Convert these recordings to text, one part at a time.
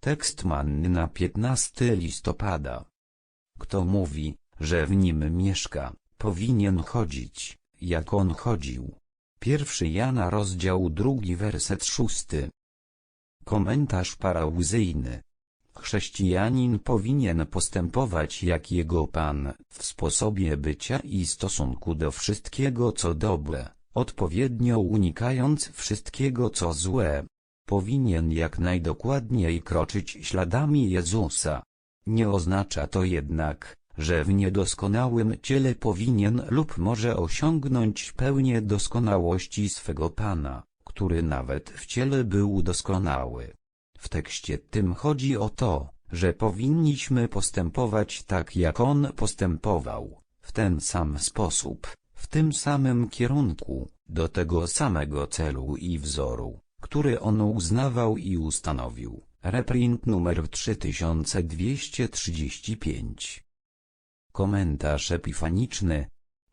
Tekst manny na 15 listopada. Kto mówi, że w nim mieszka, powinien chodzić, jak on chodził. Pierwszy Jana rozdział drugi werset szósty. Komentarz parauzyjny. Chrześcijanin powinien postępować jak jego Pan, w sposobie bycia i stosunku do wszystkiego co dobre, odpowiednio unikając wszystkiego co złe. Powinien jak najdokładniej kroczyć śladami Jezusa. Nie oznacza to jednak, że w niedoskonałym ciele powinien lub może osiągnąć pełnię doskonałości swego Pana, który nawet w ciele był doskonały. W tekście tym chodzi o to, że powinniśmy postępować tak jak On postępował, w ten sam sposób, w tym samym kierunku, do tego samego celu i wzoru, który On uznawał i ustanowił. Reprint numer 3235 Komentarz epifaniczny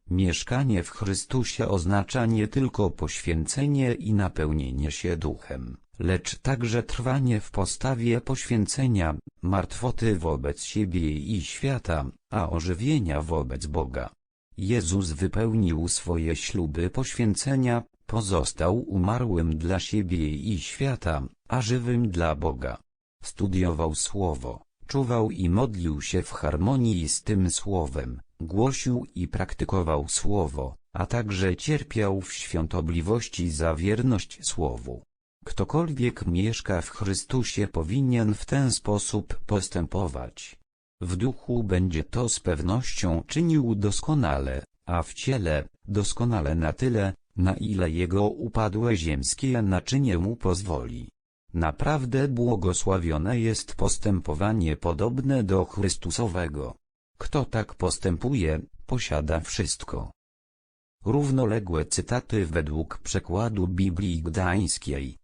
Mieszkanie w Chrystusie oznacza nie tylko poświęcenie i napełnienie się duchem, lecz także trwanie w postawie poświęcenia, martwoty wobec siebie i świata, a ożywienia wobec Boga. Jezus wypełnił swoje śluby poświęcenia, pozostał umarłym dla siebie i świata, a żywym dla Boga. Studiował Słowo, czuwał i modlił się w harmonii z tym Słowem, głosił i praktykował Słowo, a także cierpiał w świątobliwości za wierność Słowu. Ktokolwiek mieszka w Chrystusie powinien w ten sposób postępować. W duchu będzie to z pewnością czynił doskonale, a w ciele, doskonale na tyle, na ile jego upadłe ziemskie naczynie mu pozwoli. Naprawdę błogosławione jest postępowanie podobne do Chrystusowego. Kto tak postępuje, posiada wszystko. Równoległe cytaty według przekładu Biblii Gdańskiej.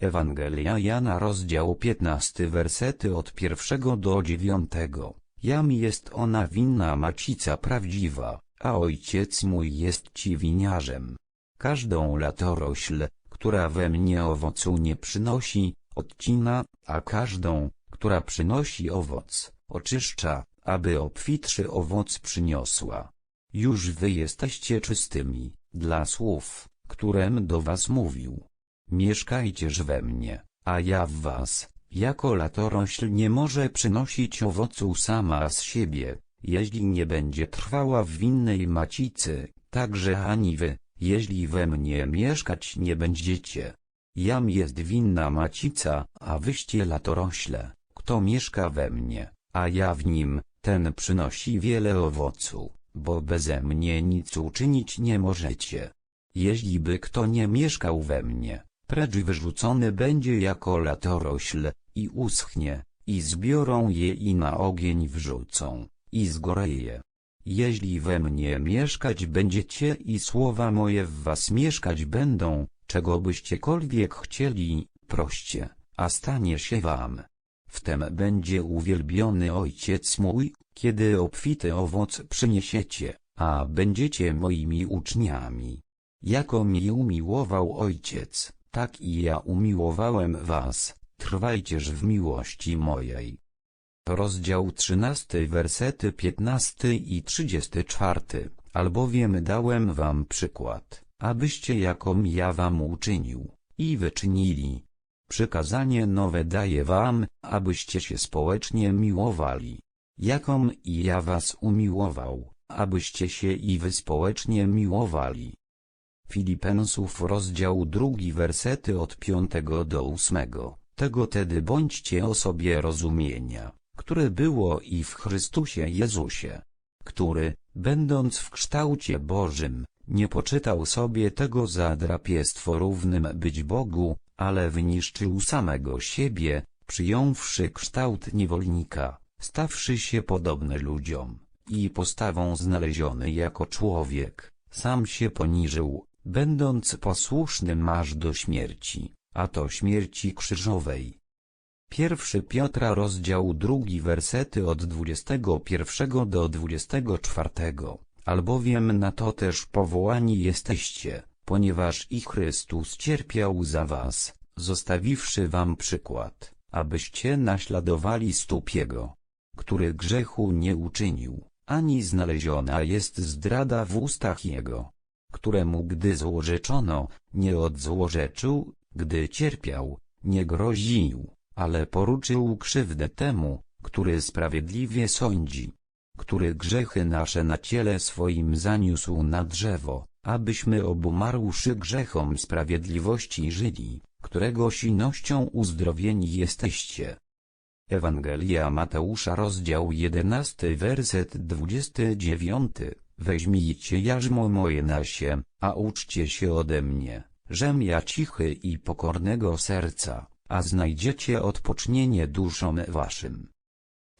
Ewangelia Jana rozdział 15 wersety od pierwszego do dziewiątego. Jam jest ona winna macica prawdziwa, a ojciec mój jest ci winiarzem. Każdą latorośl, która we mnie owocu nie przynosi, odcina, a każdą, która przynosi owoc, oczyszcza, aby obfitszy owoc przyniosła. Już wy jesteście czystymi, dla słów, którem do was mówił. Mieszkajcież we mnie, a ja w was, jako latorośl nie może przynosić owocu sama z siebie, jeśli nie będzie trwała w winnej macicy, także ani wy, jeśli we mnie mieszkać nie będziecie. Jam jest winna macica, a wyście latorośle, kto mieszka we mnie, a ja w nim, ten przynosi wiele owocu, bo beze mnie nic uczynić nie możecie. Jeśli by kto nie mieszkał we mnie, precz wyrzucony będzie jako latorośl, i uschnie, i zbiorą je i na ogień wrzucą, i zgoreje. Jeśli we mnie mieszkać będziecie i słowa moje w was mieszkać będą, czego byściekolwiek chcieli, proście, a stanie się wam. Wtem będzie uwielbiony Ojciec mój, kiedy obfity owoc przyniesiecie, a będziecie moimi uczniami. Jako mi umiłował Ojciec, tak i ja umiłowałem was, trwajcież w miłości mojej. Rozdział 13 wersety 15 i 34, albowiem dałem wam przykład, abyście jakom ja wam uczynił, i wyczynili. Przykazanie nowe daję wam, abyście się społecznie miłowali. Jakom i ja was umiłował, abyście się i wy społecznie miłowali. Filipensów rozdział drugi wersety od piątego do ósmego. Tego tedy bądźcie o sobie rozumienia, które było i w Chrystusie Jezusie, który, będąc w kształcie Bożym, nie poczytał sobie tego za drapiestwo równym być Bogu, ale wyniszczył samego siebie, przyjąwszy kształt niewolnika, stawszy się podobny ludziom, i postawą znaleziony jako człowiek, sam się poniżył, będąc posłusznym aż do śmierci, a to śmierci krzyżowej. Pierwszy Piotra rozdział drugi wersety od 21 do 24, albowiem na to też powołani jesteście, ponieważ i Chrystus cierpiał za was, zostawiwszy wam przykład, abyście naśladowali stóp jego, który grzechu nie uczynił, ani znaleziona jest zdrada w ustach jego, któremu gdy złorzeczono, nie odzłorzeczył, gdy cierpiał, nie groził, ale poruczył krzywdę temu, który sprawiedliwie sądzi, który grzechy nasze na ciele swoim zaniósł na drzewo, abyśmy obumarłszy grzechom sprawiedliwości żyli, którego silnością uzdrowieni jesteście. Ewangelia Mateusza rozdział 11 werset 29 Weźmijcie jarzmo moje na się, a uczcie się ode mnie, żem ja cichy i pokornego serca, a znajdziecie odpocznienie duszom waszym.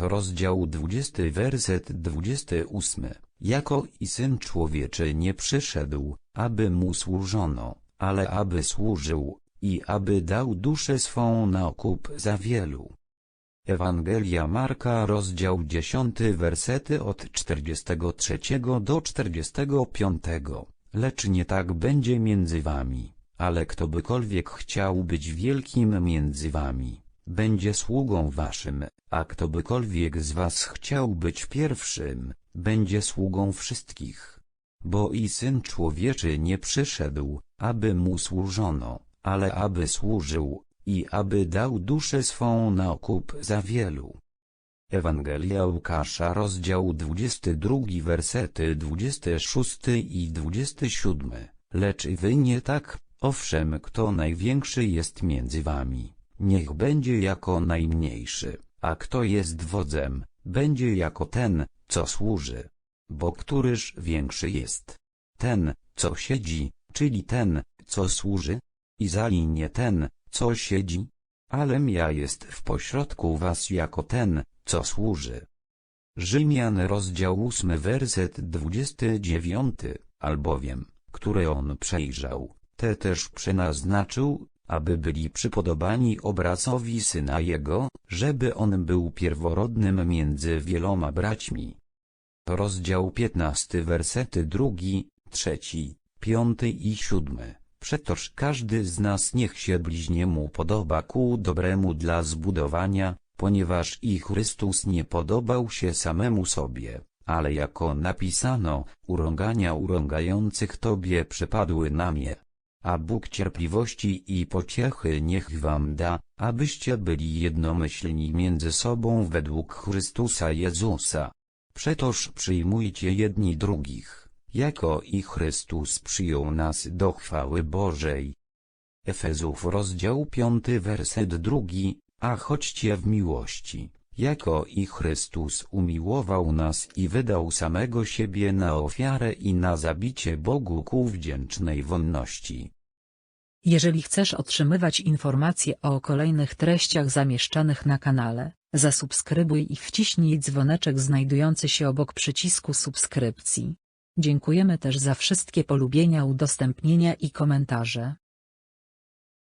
Rozdział 20 werset 28 Jako i Syn Człowieczy nie przyszedł, aby mu służono, ale aby służył, i aby dał duszę swą na okup za wielu. Ewangelia Marka rozdział 10 wersety od 43 do 45 Lecz nie tak będzie między wami, ale kto bykolwiek chciał być wielkim między wami, będzie sługą waszym, a kto bykolwiek z was chciał być pierwszym, będzie sługą wszystkich. Bo i Syn Człowieczy nie przyszedł, aby mu służono, ale aby służył, i aby dał duszę swą na okup za wielu. Ewangelia Łukasza rozdział 22 wersety 26 i 27 Lecz wy nie tak, owszem kto największy jest między wami, niech będzie jako najmniejszy, a kto jest wodzem, będzie jako ten, co służy. Bo któryż większy jest? Ten, co siedzi, czyli ten, co służy? I zali nie ten, co siedzi? Alem ja jest w pośrodku was jako ten, co służy. Rzymian rozdział 8 werset 29, albowiem, które on przejrzał, te też przenaznaczył, aby byli przypodobani obrazowi Syna Jego, żeby on był pierworodnym między wieloma braćmi. Rozdział 15 wersety drugi, trzeci, piąty i siódmy. Przetoż każdy z nas niech się bliźniemu podoba ku dobremu dla zbudowania, ponieważ i Chrystus nie podobał się samemu sobie, ale jako napisano, urągania urągających Tobie przypadły na mnie. A Bóg cierpliwości i pociechy niech wam da, abyście byli jednomyślni między sobą według Chrystusa Jezusa. Przetoż przyjmujcie jedni drugich jako i Chrystus przyjął nas do chwały Bożej. Efezów rozdział 5 werset drugi, a chodźcie w miłości, jako i Chrystus umiłował nas i wydał samego siebie na ofiarę i na zabicie Bogu ku wdzięcznej wonności. Jeżeli chcesz otrzymywać informacje o kolejnych treściach zamieszczanych na kanale, zasubskrybuj i wciśnij dzwoneczek znajdujący się obok przycisku subskrypcji. Dziękujemy też za wszystkie polubienia, udostępnienia i komentarze.